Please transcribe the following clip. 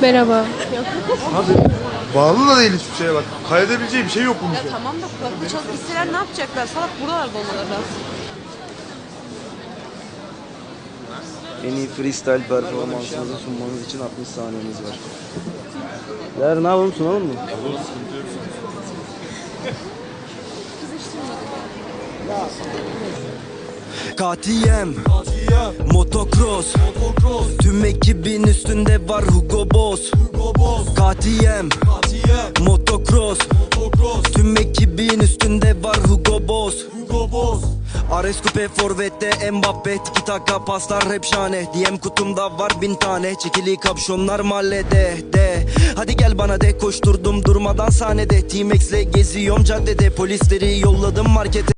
Merhaba. Hadi. Bağlı da değil hiçbir şeye bak. Kaydedebileceği bir şey yok bunun. Ya tamam da kulaklık çalıp gitseler ne yapacaklar? Salak buralarda olmaları lazım. En iyi freestyle performansınızı sunmanız için 60 saniyeniz var. Değer ne yapalım sunalım mı? KTM Motocross Tüm ekibin üstünde var Hugo Boss. KTM Motocross. Tüm ekibin üstünde var Hugo Boss. Ares Coupe Forvet'te Mbappe Tiki taka paslar hep şahane. DM kutumda var bin tane. Çekili kapşonlar mahallede. De. Hadi gel bana de koşturdum durmadan sahnede. T-Max'le geziyorum caddede. Polisleri yolladım markete